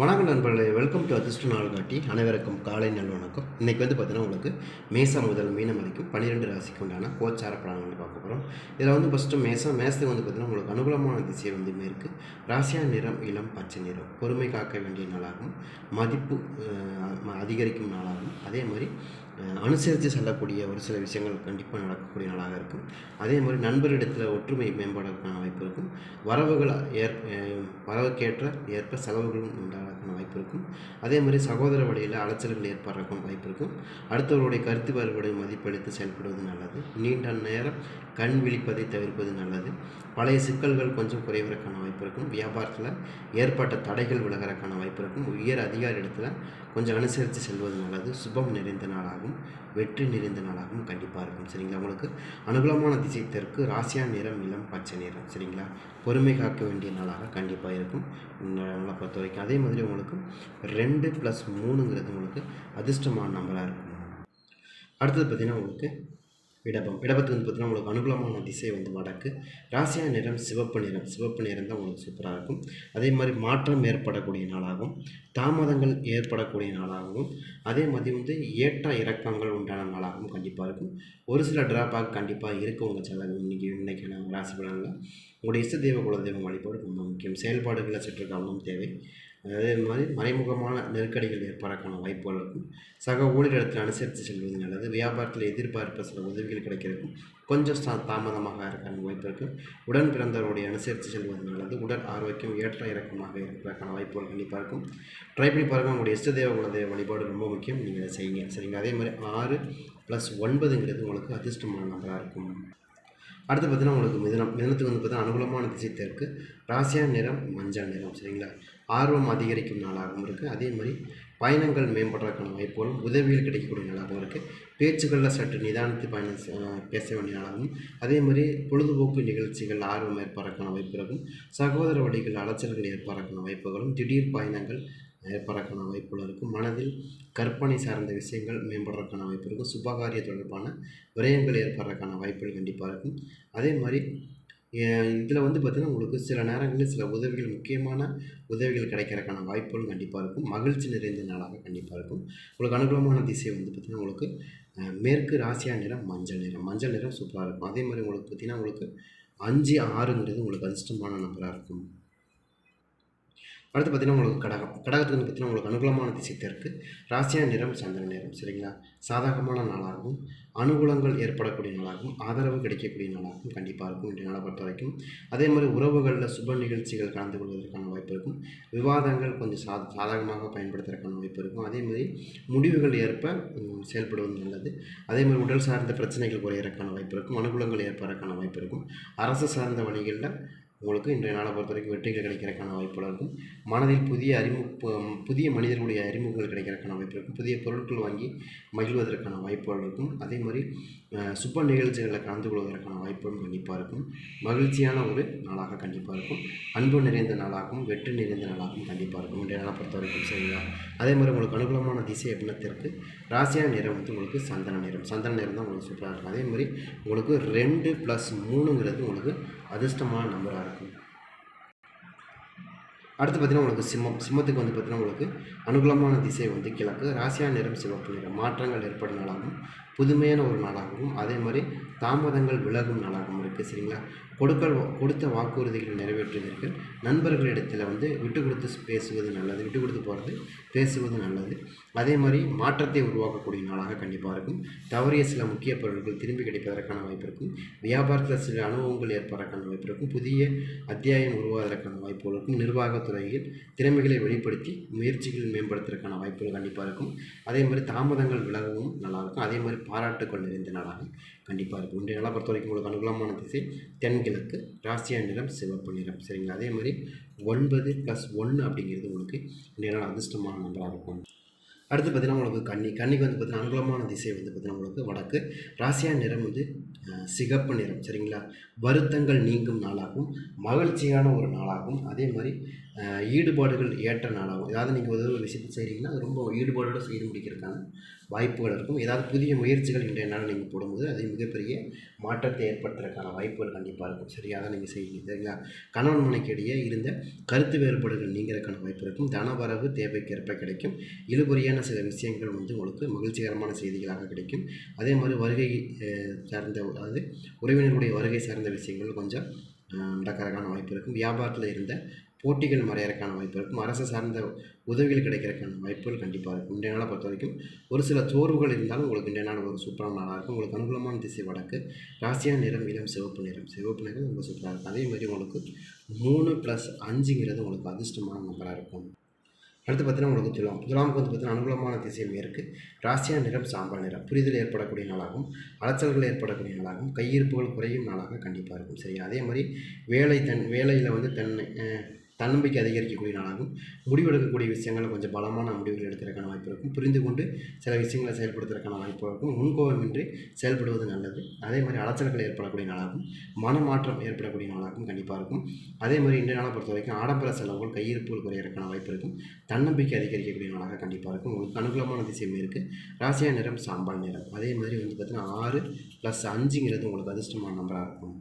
வணக்கம் நண்பர்களே welcome to அதிர்ஷ்ட நாள் காட்டி அனைவருக்கும் காலை நல் வணக்கம். இன்றைக்கி வந்து பார்த்தீங்கன்னா உங்களுக்கு மேசம் முதல் மீனம் வரைக்கும் பன்னிரெண்டு ராசிக்கு உண்டான கோச்சார பலன்கள் பார்க்க போகிறோம் இதில் வந்து ஃபஸ்ட்டு மேசம் மேசத்துக்கு வந்து பார்த்தீங்கன்னா உங்களுக்கு அனுகூலமான திசை வந்து மேற்கு ராசியா நிறம் இளம் பச்சை நிறம். பொறுமை காக்க வேண்டிய நாளாகும் மதிப்பு அதிகரிக்கும் நாளாகும் அதே மாதிரி அனுசரித்து செல்லக்கூடிய ஒரு சில விஷயங்கள் கண்டிப்பாக நடக்கக்கூடிய நாளாக இருக்கும். அதே மாதிரி நண்பரிடத்தில் ஒற்றுமை மேம்பாடுறதுக்கான வாய்ப்பு இருக்கும். வரவுகள் ஏற் வரவுக்கேற்ற ஏற்ப செலவுகளும் உண்டாகிறதுக்கான வாய்ப்பு இருக்கும். அதே மாதிரி சகோதர வழியில் அலைச்சல்கள் ஏற்படுறதுக்கும் வாய்ப்பு இருக்கும். அடுத்தவர்களுடைய கருத்து வேறுபாடு மதிப்பளித்து செயல்படுவது நல்லது. நீண்ட நேரம் கண் விழிப்பதை தவிர்ப்பது நல்லது. பழைய சிக்கல்கள் கொஞ்சம் குறைவதற்கான வாய்ப்பு இருக்கும். வியாபாரத்தில் ஏற்பட்ட தடைகள் விலகிறக்கான வாய்ப்பு இருக்கும். உயர் அதிகாரி இடத்துல கொஞ்சம் அனுசரித்து செல்வது நல்லது. சுபம் நிறைந்த நாளாகும். வெற்றி நிறைந்த நாளாகவும் கண்டிப்பாக இருக்கும். சரிங்களா? உங்களுக்கு அனுகூலமான திசை தெற்கு ராசியா நிறம் இளம் பச்சை நிறம். சரிங்களா? பொறுமை காக்க வேண்டிய நாளாக கண்டிப்பாக இருக்கும். உங்களை பொறுத்த வரைக்கும் அதே மாதிரி உங்களுக்கு ரெண்டு ப்ளஸ் மூணுங்கிறது உங்களுக்கு அதிர்ஷ்டமான நம்பராக இருக்கும். அடுத்தது பார்த்திங்கன்னா உங்களுக்கு இடபம். இடபத்துக்கு வந்து பார்த்திங்கன்னா உங்களுக்கு அனுகூலமான திசை வந்து வடக்கு. ராசியான நிறம் சிவப்பு நிறம். சிவப்பு நிறம் தான் உங்களுக்கு சூப்பராக இருக்கும். அதே மாதிரி மாற்றம் ஏற்படக்கூடிய நாளாகும். தாமதங்கள் ஏற்படக்கூடிய நாளாகவும் அதே மாதிரி வந்து ஏற்ற இறக்கங்கள் உண்டான நாளாகவும் கண்டிப்பாக இருக்கும். ஒரு சில ட்ராபாக் கண்டிப்பாக இருக்கும் உங்கள் செலவு இன்றைக்கி இன்றைக்கான ராசி பலனில் உங்களுடைய இஷ்ட தெய்வ குலதெய்வம் வழிபாடு ரொம்ப முக்கியம். செயல்பாடுகளை சற்று கவனம் தேவை. அதே மாதிரி மறைமுகமான நெருக்கடிகள் ஏற்படக்கான வாய்ப்புகள் இருக்கும் சக ஊழியரிடத்தில் அனுசரித்து செல்வது நல்லது. வியாபாரத்தில் எதிர்பார்ப்ப சில உதவிகள் கிடைக்கிறதுக்கும் கொஞ்சம் தாமதமாக இருக்கான வாய்ப்பு இருக்குது உடன் பிறந்தவருடைய அனுசரித்து செல்வது நல்லது. உடல் ஆரோக்கியம் ஏற்ற இறக்கமாக இருக்கிறதுக்கான வாய்ப்புகள் கண்டிப்பாக இருக்கும். ட்ரை பண்ணி பாருங்கள் உங்களுடைய இஷ்ட தேவ குலதெய்வ வழிபாடு ரொம்ப முக்கியம். நீங்கள் இதை செய்யுங்க. சரிங்க அதே மாதிரி ஆறு ப்ளஸ் ஒன்பதுங்கிறது உங்களுக்கு அதிர்ஷ்டமான நம்பராக இருக்கும். அடுத்து பார்த்தீங்கன்னா உங்களுக்கு மிதனம் மிதனத்துக்கு வந்து பார்த்தீங்கன்னா அனுகூலமான திசை தெற்கு ராசியா நிறம் மஞ்சள் நிறம். சரிங்களா? ஆர்வம் அதிகரிக்கும் நாளாகவும் இருக்குது அதே மாதிரி பயணங்கள் மேம்படுறதுக்கான வாய்ப்புகளும் உதவிகள் கிடைக்கக்கூடிய நாளாகவும் இருக்குது பேச்சுகளில் சற்று நிதானித்து பயணம் பேச வேண்டிய நாளாகவும் அதே மாதிரி பொழுதுபோக்கு நிகழ்ச்சிகள் ஆர்வம் ஏற்படுறதுக்கான வாய்ப்பு இருக்கும் சகோதர வழிகள் அலைச்சல்கள் ஏற்படுறதுக்கான வாய்ப்புகளும் திடீர் பயணங்கள் ஏற்படுறதுக்கான வாய்ப்புகள் இருக்கும். மனதில் கற்பனை சார்ந்த விஷயங்கள் மேம்படுறதுக்கான வாய்ப்பு இருக்கும். சுபகாரிய தொடர்பான விரயங்கள் ஏற்படுறதுக்கான வாய்ப்புகள் கண்டிப்பாக இருக்கும். அதே மாதிரி இதில் வந்து பார்த்திங்கன்னா உங்களுக்கு சில நேரங்களில் சில உதவிகள் முக்கியமான உதவிகள் கிடைக்கிறதுக்கான வாய்ப்புகளும் கண்டிப்பாக இருக்கும். மகிழ்ச்சி நிறைந்த நாளாக கண்டிப்பாக இருக்கும். உங்களுக்கு அனுகூலமான திசை வந்து பார்த்திங்கன்னா உங்களுக்கு மேற்கு ராசியா நிறம் மஞ்சள் நிறம். மஞ்சள் நிறம் சூப்பராக இருக்கும். அதே மாதிரி உங்களுக்கு பார்த்திங்கன்னா உங்களுக்கு அஞ்சு ஆறுங்கிறது உங்களுக்கு அதிர்ஷ்டமான நம்பராக இருக்கும். அடுத்து பார்த்தீங்கன்னா உங்களுக்கு கடகம். கடகத்துக்கு வந்து பார்த்தீங்கன்னா உங்களுக்கு அனுகூலமான திசை தெற்கு. ராசியா நிறம் சந்திர நிறம் சரிங்களா? சாதகமான நாளாகவும் அனுகூலங்கள் ஏற்படக்கூடிய நாளாகவும் ஆதரவு கிடைக்கக்கூடிய நாளாகவும் கண்டிப்பாக இருக்கும் இன்றைய நாளை பொறுத்த வரைக்கும். அதே மாதிரி உறவுகளில் சுப நிகழ்ச்சிகள் கலந்து கொள்வதற்கான வாய்ப்பு இருக்கும். விவாதங்கள் கொஞ்சம் சா சாதகமாக பயன்படுத்துறதுக்கான வாய்ப்பு இருக்கும். அதே மாதிரி முடிவுகள் ஏற்ப செயல்படுவது நல்லது. அதே மாதிரி உடல் சார்ந்த பிரச்சனைகள் குறையறதுக்கான வாய்ப்பு இருக்கும். அனுகூலங்கள் ஏற்படுறதுக்கான வாய்ப்பு இருக்கும். அரசு சார்ந்த வழிகளில் உங்களுக்கு இன்றைய நாளை பொறுத்த வரைக்கும் வெற்றிகள் கிடைக்கிறதுக்கான வாய்ப்புகள் இருக்கும். மனதில் புதிய அறிமு புதிய மனிதர்களுடைய அறிமுகங்கள் கிடைக்கிறதுக்கான வாய்ப்பு இருக்கும். புதிய பொருட்கள் வாங்கி மகிழ்வதற்கான வாய்ப்புகள் இருக்கும். அதே மாதிரி சுப நிகழ்ச்சிகளில் கலந்து கொள்வதற்கான வாய்ப்புகளும் கண்டிப்பாக இருக்கும். மகிழ்ச்சியான ஒரு நாளாக கண்டிப்பாக இருக்கும். அன்பு நிறைந்த நாளாகவும் வெற்றி நிறைந்த நாளாகவும் கண்டிப்பாக இருக்கும். இன்றைய நாளை பொறுத்த வரைக்கும் சரிங்களா? அதே மாதிரி உங்களுக்கு அனுகூலமான திசை அப்படின்னத்திற்கு ராசியான நிறம் வந்து உங்களுக்கு சந்தன நிறம் சந்தன நிறம் தான் உங்களுக்கு சூப்பராக இருக்கும். அதே மாதிரி உங்களுக்கு ரெண்டு ப்ளஸ் மூணுங்கிறது உங்களுக்கு அதிர்ஷ்டமான நம்பராக இருக்கும் அடுத்து பார்த்தீங்கன்னா உங்களுக்கு சிம்மம் சிம்மத்துக்கு வந்து பார்த்தீங்கன்னா உங்களுக்கு அனுகூலமான திசை வந்து கிழக்கு. ராசியா நிறம் சிவப்பு நிறம். மாற்றங்கள் ஏற்படும் நாளாகவும் புதுமையான ஒரு நாளாகவும் அதே மாதிரி தாமதங்கள் விலகும் நாளாகவும் இருக்குது சரிங்களா? கொடுக்கல் கொடுத்த வாக்குறுதிகளை நிறைவேற்றுவீர்கள். நண்பர்களிடத்தில் வந்து விட்டு கொடுத்து பேசுவது நல்லது விட்டு கொடுத்து போகிறது பேசுவது நல்லது. அதே மாதிரி மாற்றத்தை உருவாக்கக்கூடிய நாளாக கண்டிப்பாக இருக்கும். தவறிய சில முக்கிய பொருட்கள் திரும்பி கிடைப்பதற்கான வாய்ப்பு இருக்கும். வியாபாரத்தில் சில அனுபவங்கள் ஏற்படுறதுக்கான வாய்ப்பு இருக்கும். புதிய அத்தியாயம் உருவாவதற்கான வாய்ப்புகள் இருக்கும். நிர்வாகத்துறையில் திறமைகளை வெளிப்படுத்தி முயற்சிகள் மேம்படுத்துறதுக்கான வாய்ப்புகள் கண்டிப்பாக இருக்கும். அதே மாதிரி தாமதங்கள் விலகவும் நல்லாயிருக்கும் அதே மாதிரி பாராட்டுக்கள் நிறைந்த நாளாக கண்டிப்பாக இருக்கும். இன்றைய நாளாக பொறுத்த வரைக்கும் உங்களுக்கு அனுகூலமான திசை தென்கிழக்கு ராசியா நிறம் சிவப்பு நிறம். சரிங்களா? அதே மாதிரி ஒன்பது ப்ளஸ் ஒன்று அப்படிங்கிறது உங்களுக்கு இன்றைய நாள் அதிர்ஷ்டமான நம்பராக இருக்கும். அடுத்து பார்த்தீங்கன்னா உங்களுக்கு கன்னி கன்னிக்கு வந்து பார்த்தீங்கன்னா அனுகூலமான திசை வந்து பார்த்தீங்கன்னா உங்களுக்கு வடக்கு. ராசியா நிறம் வந்து சிகப்பு நிறம். சரிங்களா? வருத்தங்கள் நீங்கும் நாளாகவும் மகிழ்ச்சியான ஒரு நாளாகவும் அதே மாதிரி ஈடுபாடுகள் ஏற்ற நாளாகும். ஏதாவது நீங்கள் ஏதோ ஒரு விஷயத்தை செய்கிறீங்கன்னா அது ரொம்ப ஈடுபாடோடு செய்து முடிக்கிறதுக்கான வாய்ப்புகள் இருக்கும். ஏதாவது புதிய முயற்சிகள் இன்றைய நாள் நீங்கள் போடும்போது அது மிகப்பெரிய மாற்றத்தை ஏற்படுத்துறதுக்கான வாய்ப்புகள் கண்டிப்பாக இருக்கும். சரியாக அதை நீங்கள் செய்வீங்க சரிங்களா? கணவன் மனைக்கிடையே இருந்த கருத்து வேறுபாடுகள் நீங்கிறதுக்கான வாய்ப்பு இருக்கும். தனவரவு தேவைக்கேற்ப கிடைக்கும். இழுபறியான சில விஷயங்கள் வந்து உங்களுக்கு மகிழ்ச்சிகரமான செய்திகளாக கிடைக்கும். அதே மாதிரி வருகை சார்ந்த அதாவது உறவினர்களுடைய வருகை சார்ந்த விஷயங்கள் கொஞ்சம் நடக்கிறதுக்கான வாய்ப்பு இருக்கும். வியாபாரத்தில் இருந்த போட்டிகள் மறையறதுக்கான வாய்ப்பு இருக்கும். அரசு சார்ந்த உதவிகள் கிடைக்கிறதுக்கான வாய்ப்புகள் கண்டிப்பாக இருக்கும். இன்றைய நாளை பொறுத்த வரைக்கும் ஒரு சில சோர்வுகள் இருந்தாலும் உங்களுக்கு இன்றைய நாள் ஒரு சூப்பரான நாளாக இருக்கும். உங்களுக்கு அனுகூலமான திசை வடக்கு ராசியான நிறம் இளம் சிவப்பு நிறம். சிவப்பு நிறம் ரொம்ப சூப்பராக இருக்கும். அதே மாதிரி உங்களுக்கு மூணு ப்ளஸ் அஞ்சுங்கிறது உங்களுக்கு அதிர்ஷ்டமான நம்பராக இருக்கும். அடுத்து பார்த்தீங்கன்னா உங்களுக்கு துலாம். துலாமுக்கு வந்து பார்த்தீங்கன்னா அனுகூலமான திசையும் இருக்குது ராசியா நிறம் சாம்பல் நிறம். புரிதல் ஏற்படக்கூடிய நாளாகும். அலைச்சல்கள் ஏற்படக்கூடிய நாளாகும். கையிருப்புகள் குறையும் நாளாக கண்டிப்பாக இருக்கும். சரி அதே மாதிரி வேலை தன் வேலையில் வந்து தன்னை தன்னம்பிக்கை அதிகரிக்கக்கூடிய நாளாகும். முடிவெடுக்கக்கூடிய விஷயங்களை கொஞ்சம் பலமான முடிவுகள் எடுக்கிறதுக்கான வாய்ப்பு இருக்கும். புரிந்து கொண்டு சில விஷயங்களை செயல்படுத்துறதுக்கான வாய்ப்பு இருக்கும். முன்கோபமின்றி செயல்படுவது நல்லது. அதே மாதிரி அலைச்சல்கள் ஏற்படக்கூடிய நாளாகும். மனமாற்றம் ஏற்படக்கூடிய நாளாகவும் கண்டிப்பாக இருக்கும். அதே மாதிரி இன்றைய நாளை பொறுத்த வரைக்கும் ஆடம்பர செலவுகள் கையிருப்புகள் குறையறதுக்கான வாய்ப்பு இருக்கும். தன்னம்பிக்கை அதிகரிக்கக்கூடிய நாளாக கண்டிப்பாக இருக்கும். உங்களுக்கு அனுகூலமான திசையும் இருக்குது ராசியா நிறம் சாம்பல் நிறம். அதே மாதிரி வந்து பார்த்திங்கன்னா ஆறு ப்ளஸ் அஞ்சுங்கிறது உங்களுக்கு அதிர்ஷ்டமான நம்பராக இருக்கும்.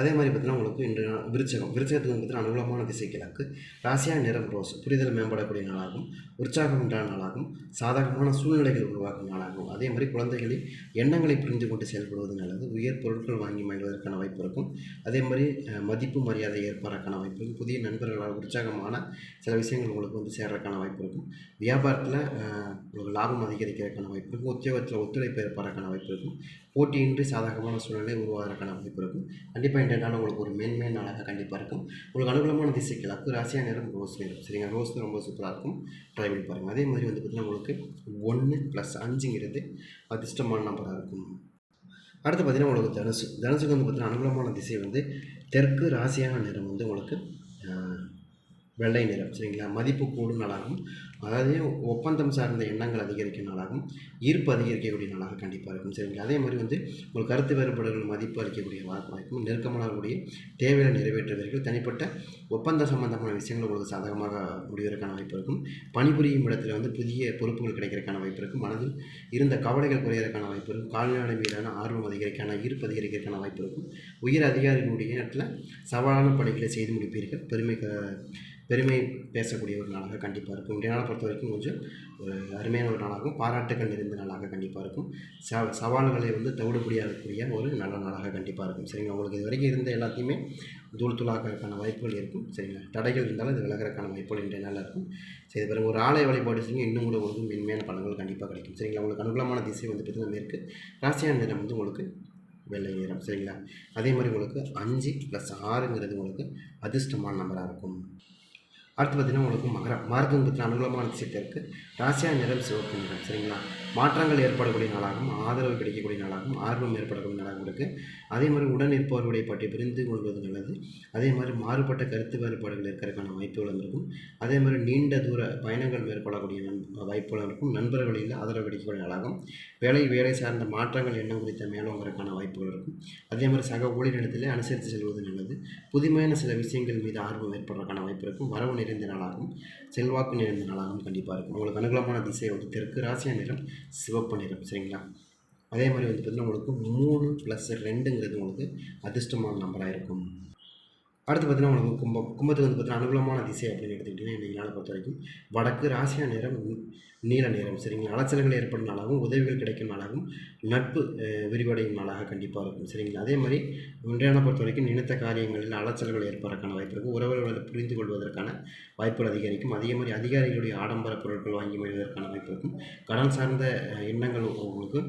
அதே மாதிரி பார்த்தீங்கன்னா உங்களுக்கு இன்று விருச்சகம் விருச்சகத்துக்கு பார்த்தீங்கன்னா அனுகூலமான திசை கிழக்கு ராசியா நிறம் ரோஸ் புரிதல் மேம்படக்கூடிய நாளாகும் உற்சாகம் உண்டான நாளாகும் சாதகமான சூழ்நிலைகள் உருவாக்கும் நாளாகும். அதே மாதிரி குழந்தைகளின் எண்ணங்களை புரிந்து கொண்டு செயல்படுவது நல்லது. உயர் பொருட்கள் வாங்கி மகிழ்வதற்கான வாய்ப்பு இருக்கும். அதே மாதிரி மதிப்பு மரியாதை ஏற்படுறதுக்கான வாய்ப்பு இருக்கும். புதிய நண்பர்களால் உற்சாகமான சில விஷயங்கள் உங்களுக்கு வந்து சேர்றதுக்கான வாய்ப்பு இருக்கும். வியாபாரத்தில் உங்களுக்கு லாபம் அதிகரிக்கிறதுக்கான வாய்ப்பு இருக்கும். உத்தியோகத்தில் ஒத்துழைப்பு ஏற்படுறதுக்கான வாய்ப்பு இருக்கும். போட்டியின்றி சாதகமான சூழ்நிலை உருவாகிறதுக்கான வாய்ப்பு இருக்கும். கண்டிப்பாக இன்றைய உங்களுக்கு ஒரு மேன்மையான நாளாக கண்டிப்பாக இருக்கும். உங்களுக்கு அனுகூலமான திசை கிழக்கு ராசியாக நிறம் ரோஸ் நிறம் சரிங்க? ரோஸ் ரொம்ப சூப்பராக இருக்கும். ட்ரை பண்ணி பாருங்கள் அதே மாதிரி வந்து பார்த்திங்கன்னா உங்களுக்கு ஒன்று ப்ளஸ் அஞ்சுங்கிறது அதிர்ஷ்டமான நம்பராக இருக்கும். அடுத்து பார்த்தீங்கன்னா உங்களுக்கு தனுசு. தனுசுக்கு வந்து பார்த்தீங்கன்னா அனுகூலமான திசை வந்து தெற்கு ராசியான நிறம் வந்து உங்களுக்கு வெள்ளை நிறம் சரிங்களா? மதிப்பு கூடும் நாளாகும் அதாவது ஒப்பந்தம் சார்ந்த எண்ணங்கள் அதிகரிக்கும் நாளாகும் ஈர்ப்பு அதிகரிக்கக்கூடிய நாளாக கண்டிப்பாக இருக்கும் சரிங்களா? அதே மாதிரி வந்து உங்கள் கருத்து வேறுபாடுகள் மதிப்பு அளிக்கக்கூடிய வாய்ப்பு வாய்ப்பும் நெருக்கமானவர்களுடைய தேவையை நிறைவேற்றுவீர்கள் தனிப்பட்ட ஒப்பந்த சம்பந்தமான விஷயங்கள் உங்களுக்கு சாதகமாக முடிவதற்கான வாய்ப்பு இருக்கும். பணிபுரியும் இடத்துல வந்து புதிய பொறுப்புகள் கிடைக்கிறதுக்கான வாய்ப்பு இருக்கும். மனதில் இருந்த கவலைகள் குறையிறதுக்கான வாய்ப்பு இருக்கும். கால்நடை மீதான ஆர்வம் அதிகரிக்கான ஈர்ப்பு அதிகரிக்கிறதுக்கான வாய்ப்பு இருக்கும். உயர் அதிகாரிகளுடைய இடத்துல சவாலான பணிகளை செய்து முடிப்பீர்கள். பெருமை பெருமை பேசக்கூடிய ஒரு நாளாக கண்டிப்பாக இருக்கும். இன்றைய நாளை பொறுத்த வரைக்கும் கொஞ்சம் ஒரு அருமையான ஒரு நாளாகவும் பாராட்டுகள் நிறைந்த நாளாக கண்டிப்பாக இருக்கும். ச சவால்களை வந்து தவிடுபடியாகக்கூடிய ஒரு நல்ல நாளாக கண்டிப்பாக இருக்கும். சரிங்களா? உங்களுக்கு இது வரைக்கும் இருந்த எல்லாத்தையுமே தூள் தூளாக்கிறதுக்கான வாய்ப்புகள் இருக்கும். சரிங்களா? தடைகள் இருந்தாலும் இது விலகிறதுக்கான வாய்ப்புகள் இன்றைய நாளில் இருக்கும். சரி இது பிறகு ஒரு ஆலய வழிபாடு செஞ்சு இன்னும் கூட உங்களுக்கு மென்மையான பலன்கள் கண்டிப்பாக கிடைக்கும். சரிங்களா? உங்களுக்கு அனுகூலமான திசை வந்து பார்த்திங்கன்னா மேற்கு ராசியான நிறம் வந்து உங்களுக்கு வெள்ளை நிறம். சரிங்களா? அதே மாதிரி உங்களுக்கு அஞ்சு ப்ளஸ் ஆறுங்கிறது உங்களுக்கு அதிர்ஷ்டமான நம்பராக இருக்கும். அடுத்து பார்த்தீங்கன்னா உங்களுக்கு மகரம் மகரத்துக்கு பார்த்தீங்கன்னா அனுகூலமான இருக்குது ராசியா நிறம் சிவப்பு நிறம் சரிங்களா? மாற்றங்கள் ஏற்படக்கூடிய நாளாகவும் ஆதரவு கிடைக்கக்கூடிய நாளாகவும் ஆர்வம் ஏற்படக்கூடிய நாளாகவும் இருக்குது அதே மாதிரி உடன் இருப்பவர்களுடைய பற்றி புரிந்து கொள்வது நல்லது. அதே மாதிரி மாறுபட்ட கருத்து வேறுபாடுகள் இருக்கிறதுக்கான வாய்ப்புகளும் இருக்கும் அதே மாதிரி நீண்ட தூர பயணங்கள் மேற்கொள்ளக்கூடிய நன் வாய்ப்புகளும் இருக்கும். நண்பர்களில் ஆதரவு கிடைக்கக்கூடிய நாளாகும். வேலை வேலை சார்ந்த மாற்றங்கள் எண்ணம் குறித்த மேலோங்கிறதுக்கான வாய்ப்புகள் இருக்கும். அதே மாதிரி சக ஊழியரிடத்திலே அனுசரித்து செல்வது நல்லது. புதுமையான சில விஷயங்கள் மீது ஆர்வம் ஏற்படுறதுக்கான வாய்ப்பு இருக்கும். வரவு நிறைந்த நாளாகவும் செல்வாக்கு நிறைந்த நாளாகவும் கண்டிப்பாக இருக்கும். உங்களுக்கு அனுகூலமான திசை வந்து தெற்கு ராசியா நிறம் சிவப்பு நிறம் சரிங்களா? அதே மாதிரி வந்து பார்த்திங்கன்னா உங்களுக்கு மூணு ப்ளஸ் ரெண்டுங்கிறது உங்களுக்கு அதிர்ஷ்டமான நம்பராக இருக்கும். அடுத்து பார்த்தீங்கன்னா உங்களுக்கு கும்பம் கும்பத்துக்கு வந்து பார்த்தீங்கன்னா அனுகூலமான திசை அப்படின்னு எடுத்துக்கிட்டிங்கன்னா இன்றைக்கி நாளை பொறுத்த வரைக்கும் வடக்கு ராசியா நிறம் நீல நிறம் சரிங்களா? அலைச்சல்கள் ஏற்படும் நாளாகவும் உதவிகள் கிடைக்கும் நாளாகவும் நட்பு விரிவடையும் நாளாக கண்டிப்பாக இருக்கும் சரிங்களா? அதே மாதிரி ஒன்றையான பொறுத்த வரைக்கும் நினைத்த காரியங்களில் அலைச்சல்கள் ஏற்படுறதுக்கான வாய்ப்பு இருக்கும் உறவுகளை புரிந்து கொள்வதற்கான வாய்ப்புகள் அதிகரிக்கும். அதே மாதிரி அதிகாரிகளுடைய ஆடம்பர பொருட்கள் வாங்கி மகிழ்வதற்கான வாய்ப்பு இருக்கும். கடன் சார்ந்த எண்ணங்கள் உங்களுக்கு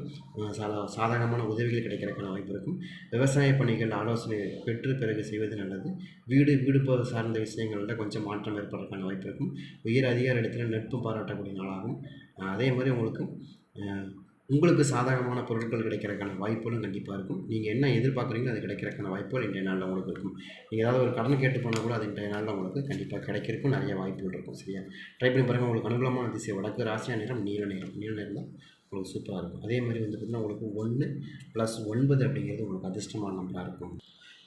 சாதா சாதகமான உதவிகள் கிடைக்கிறதுக்கான வாய்ப்பு இருக்கும். விவசாய பணிகள் ஆலோசனை பெற்று பிறகு செய்வது நல்லது. வீடு வீடு சார்ந்த விஷயங்களில் கொஞ்சம் மாற்றம் ஏற்படுறதுக்கான வாய்ப்பு இருக்கும். உயர் அதிகார இடத்துல நட்பு பாராட்டக்கூடிய நாளாகும். அதே மாதிரி உங்களுக்கு உங்களுக்கு சாதகமான பொருட்கள் கிடைக்கிறதுக்கான வாய்ப்புகளும் கண்டிப்பாக இருக்கும். நீங்கள் என்ன எதிர்பார்க்குறீங்களோ அது கிடைக்கிறதுக்கான வாய்ப்புகள் இன்றைய நாளில் உங்களுக்கு இருக்கும். நீங்கள் ஏதாவது ஒரு கடன் கேட்டு போனால் கூட அது இன்றைய நாளில் உங்களுக்கு கண்டிப்பாக கிடைக்கிறதுக்கும் நிறைய வாய்ப்புகள் இருக்கும் சரியா? ட்ரை பண்ணி பாருங்கள் உங்களுக்கு அனுகூலமான திசை வடக்கு ராசியா நேரம் நீல நேரம் நீல நேரம் தான் உங்களுக்கு சூப்பராக இருக்கும். அதே மாதிரி வந்து பார்த்திங்கன்னா உங்களுக்கு ஒன்று ப்ளஸ் ஒன்பது அப்படிங்கிறது உங்களுக்கு அதிர்ஷ்டமான நம்பராக இருக்கும்.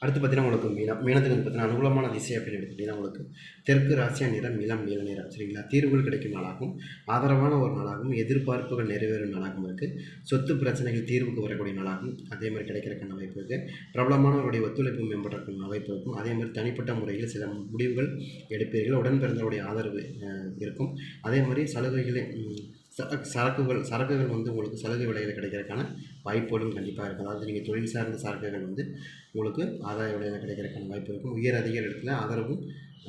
அடுத்து பார்த்தீங்கன்னா உங்களுக்கு மீனம் மீனத்துக்கு வந்து பார்த்தீங்கன்னா அனுகூலமான திசை அப்படின்னு எடுத்துக்கிட்டிங்கன்னா உங்களுக்கு தெற்கு ராசியா நிறம் நிலம் நீல நிறம் சரிங்களா? தீர்வுகள் கிடைக்கும் நாளாகவும் ஆதரவான ஒரு நாளாகவும் எதிர்பார்ப்புகள் நிறைவேறும் நாளாகவும் இருக்குது சொத்து பிரச்சனைகள் தீர்வுக்கு வரக்கூடிய நாளாகவும் அதே மாதிரி கிடைக்கிறக்கான வாய்ப்பு இருக்குது பிரபலமானவருடைய ஒத்துழைப்பு மேம்படுறதுக்கான வாய்ப்பு இருக்கும். அதே மாதிரி தனிப்பட்ட முறையில் சில முடிவுகள் எடுப்பீர்கள். உடன் பிறந்தவருடைய ஆதரவு இருக்கும். அதே மாதிரி சலுகைகளை சரக்குகள் சரக்குகள் வந்து உங்களுக்கு சலுகை விலையில் கிடைக்கிறதுக்கான வாய்ப்புகளும் கண்டிப்பாக இருக்கும் அதாவது நீங்கள் தொழில் சார்ந்த சரக்குகள் வந்து உங்களுக்கு ஆதாய விலையில் கிடைக்கிறதுக்கான வாய்ப்பு இருக்கும். உயர் அதிகார இடத்துல ஆதரவும்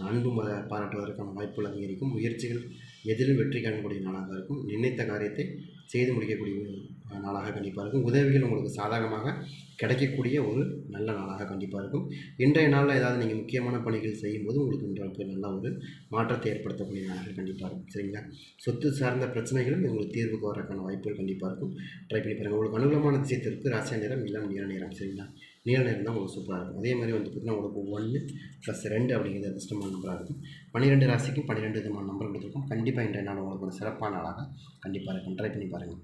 அன்பும் பாராட்டுவதற்கான வாய்ப்புகள் அதிகரிக்கும். முயற்சிகள் எதிலும் வெற்றி காணக்கூடிய நாளாக இருக்கும். நினைத்த காரியத்தை செய்து முடிக்கக்கூடிய நாளாக கண்டிப்பாக இருக்கும். உதவிகள் உங்களுக்கு சாதகமாக கிடைக்கக்கூடிய ஒரு நல்ல நாளாக கண்டிப்பாக இருக்கும். இன்றைய நாளில் ஏதாவது நீங்கள் முக்கியமான பணிகள் செய்யும்போது உங்களுக்கு இன்றைக்கு நல்ல ஒரு மாற்றத்தை ஏற்படுத்தக்கூடிய நாளாக கண்டிப்பாக இருக்கும். சரிங்களா? சொத்து சார்ந்த பிரச்சனைகளும் உங்களுக்கு தீர்வுக்கு வரக்கான வாய்ப்புகள் கண்டிப்பாக இருக்கும். ட்ரை பண்ணி பாருங்கள் உங்களுக்கு அனுகூலமான திசையத்திற்கு ராசியா நேரம் இளம் நீல நேரம் சரிங்களா? நீல நேரம் தான் உங்களுக்கு சூப்பராக இருக்கும். அதே மாதிரி வந்து பார்த்திங்கன்னா உங்களுக்கு ஒன்று ப்ளஸ் ரெண்டு அப்படிங்கிறது அதிர்ஷ்டமான நம்பராக இருக்கும். பன்னிரெண்டு ராசிக்கும் பன்னிரெண்டு விதமான நம்பர் கொடுத்துருக்கோம். கண்டிப்பாக இன்றைய நாள் உங்களுக்கு ஒரு சிறப்பான நாளாக கண்டிப்பாக இருக்கும். ட்ரை பண்ணி பாருங்கள்